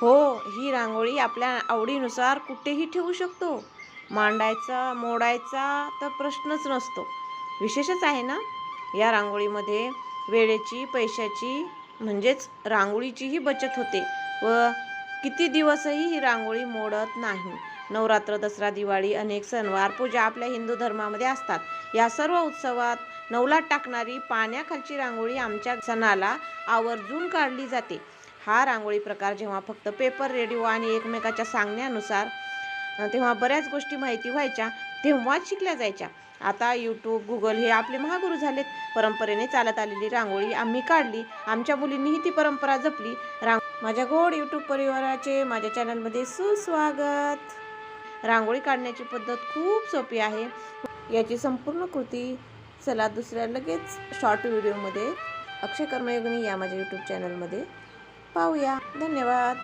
हो ही रांगोळी आपल्या आवडीनुसार कुठेही ठेवू शकतो. मांडायचा मोडायचा तर प्रश्नच नसतो. विशेषच आहे ना या रांगोळीमध्ये वेळेची पैशाची म्हणजेच रांगोळीचीही बचत होते व किती दिवसही ही रांगोळी मोडत नाही. नवरात्र दसरा दिवाळी अनेक सणवार पूजा आपल्या हिंदू धर्मामध्ये असतात. या सर्व उत्सवात नवलात टाकणारी पाण्याखालची रांगोळी आमच्या सणाला आवर्जून काढली जाते. हा रांगोळी प्रकार जेव्हा फक्त पेपर रेडिओ आणि एकमेकाच्या सांगण्यानुसार तेव्हा बऱ्याच गोष्टी माहिती व्हायच्या तेव्हाच शिकल्या जायच्या. आता यूट्यूब गुगल हे आपले महागुरू झालेत. परंपरेने चालत आलेली रांगोळी आम्ही काढली. आमच्या मुलींनीही ती परंपरा जपली. रांग माझ्या गोड यूट्यूब परिवाराचे माझ्या चॅनलमध्ये सुस्वागत. रांगोळी काढण्याची पद्धत खूप सोपी आहे. याची संपूर्ण कृती चला दुसऱ्या लगेच शॉर्ट व्हिडिओमध्ये अक्षय कर्मयोगिनी या माझ्या यूट्यूब चॅनलमध्ये पाहूया. धन्यवाद.